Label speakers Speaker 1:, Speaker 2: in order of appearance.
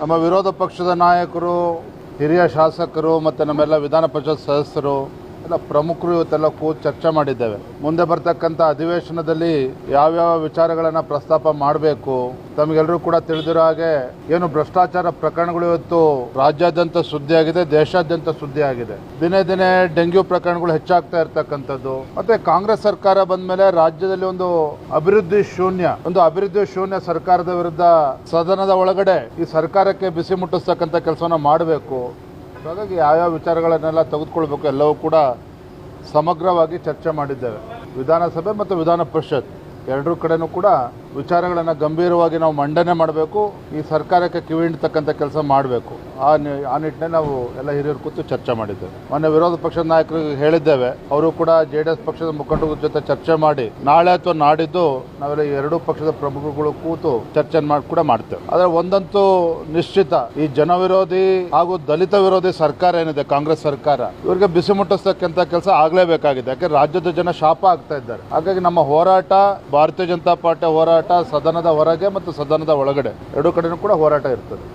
Speaker 1: ನಮ್ಮ ವಿರೋಧ ಪಕ್ಷದ ನಾಯಕರು ಹಿರಿಯ ಶಾಸಕರು ಮತ್ತು ನಮ್ಮೆಲ್ಲ ವಿಧಾನ ಪರಿಷತ್ ಸದಸ್ಯರು ಎಲ್ಲ ಪ್ರಮುಖರು ಇವತ್ತೆಲ್ಲ ಕೂತು ಚರ್ಚೆ ಮಾಡಿದ್ದೇವೆ. ಮುಂದೆ ಬರ್ತಕ್ಕಂಥ ಅಧಿವೇಶನದಲ್ಲಿ ಯಾವ್ಯಾವ ವಿಚಾರಗಳನ್ನು ಪ್ರಸ್ತಾಪ ಮಾಡಬೇಕು ತಮಗೆಲ್ಲರೂ ಕೂಡ ತಿಳಿದಿರೋ ಹಾಗೆ ಏನು ಭ್ರಷ್ಟಾಚಾರ ಪ್ರಕರಣಗಳು ಇವತ್ತು ರಾಜ್ಯಾದ್ಯಂತ ಸುದ್ದಿಯಾಗಿದೆ, ದೇಶಾದ್ಯಂತ ಸುದ್ದಿಯಾಗಿದೆ. ದಿನೇ ದಿನೇ ಡೆಂಗ್ಯೂ ಪ್ರಕರಣಗಳು ಹೆಚ್ಚಾಗ್ತಾ ಇರ್ತಕ್ಕಂಥದ್ದು. ಮತ್ತೆ ಕಾಂಗ್ರೆಸ್ ಸರ್ಕಾರ ಬಂದ ಮೇಲೆ ರಾಜ್ಯದಲ್ಲಿ ಒಂದು ಅಭಿವೃದ್ಧಿ ಶೂನ್ಯ, ಒಂದು ಅಭಿವೃದ್ಧಿ ಶೂನ್ಯ ಸರ್ಕಾರದ ವಿರುದ್ಧ ಸದನದ ಒಳಗಡೆ ಈ ಸರ್ಕಾರಕ್ಕೆ ಬಿಸಿ ಮುಟ್ಟಿಸ್ತಕ್ಕಂಥ ಕೆಲಸವನ್ನ ಮಾಡಬೇಕು. ಹಾಗಾಗಿ ಯಾವ್ಯಾವ ವಿಚಾರಗಳನ್ನೆಲ್ಲ ತೆಗೆದುಕೊಳ್ಬೇಕು ಎಲ್ಲವೂ ಕೂಡ ಸಮಗ್ರವಾಗಿ ಚರ್ಚೆ ಮಾಡಿದ್ದೇವೆ. ವಿಧಾನಸಭೆ ಮತ್ತು ವಿಧಾನ ಪರಿಷತ್ ಎರಡೂ ಕಡೆಯೂ ಕೂಡ ವಿಚಾರಗಳನ್ನು ಗಂಭೀರವಾಗಿ ನಾವು ಮಂಡನೆ ಮಾಡಬೇಕು, ಈ ಸರ್ಕಾರಕ್ಕೆ ಕಿವಿ ಹಿಂಡ್ತಕ್ಕಂಥ ಕೆಲಸ ಮಾಡಬೇಕು. ಆ ನಿ, ಆ ನಿಟ್ಟಿನಲ್ಲಿ ನಾವು ಎಲ್ಲ ಹಿರಿಯರು ಕೂತು ಚರ್ಚೆ ಮಾಡಿದ್ದೇವೆ. ಮೊನ್ನೆ ವಿರೋಧ ಪಕ್ಷದ ನಾಯಕರಿಗೆ ಹೇಳಿದ್ದೇವೆ. ಅವರು ಕೂಡ ಜೆ ಡಿ ಎಸ್ ಪಕ್ಷದ ಮುಖಂಡರ ಜೊತೆ ಚರ್ಚೆ ಮಾಡಿ, ನಾಳೆ ಅಥವಾ ನಾಡಿದ್ದು ನಾವೆಲ್ಲ ಎರಡೂ ಪಕ್ಷದ ಪ್ರಮುಖಗಳು ಕೂತು ಚರ್ಚೆ ಮಾಡಿ, ಕೂಡ ಮಾಡ್ತೇವೆ. ಆದರೆ ಒಂದಂತೂ ನಿಶ್ಚಿತ, ಈ ಜನವಿರೋಧಿ ಹಾಗೂ ದಲಿತ ವಿರೋಧಿ ಸರ್ಕಾರ ಏನಿದೆ, ಕಾಂಗ್ರೆಸ್ ಸರ್ಕಾರ, ಇವರಿಗೆ ಬಿಸಿ ಮುಟ್ಟಿಸ್ತಕ್ಕಂಥ ಕೆಲಸ ಆಗಲೇಬೇಕಾಗಿದೆ. ಯಾಕೆ? ರಾಜ್ಯದ ಜನ ಶಾಪ ಆಗ್ತಾ ಇದ್ದಾರೆ. ಹಾಗಾಗಿ ನಮ್ಮ ಹೋರಾಟ, ಭಾರತೀಯ ಜನತಾ ಪಾರ್ಟಿ ಹೋರಾಟ ಸದನದ ಹೊರಗೆ ಮತ್ತು ಸದನದ ಒಳಗಡೆ. ಎರಡೂ ಕಡೆನೂ ಕೂಡ ಹೋರಾಟ ಇರ್ತದೆ.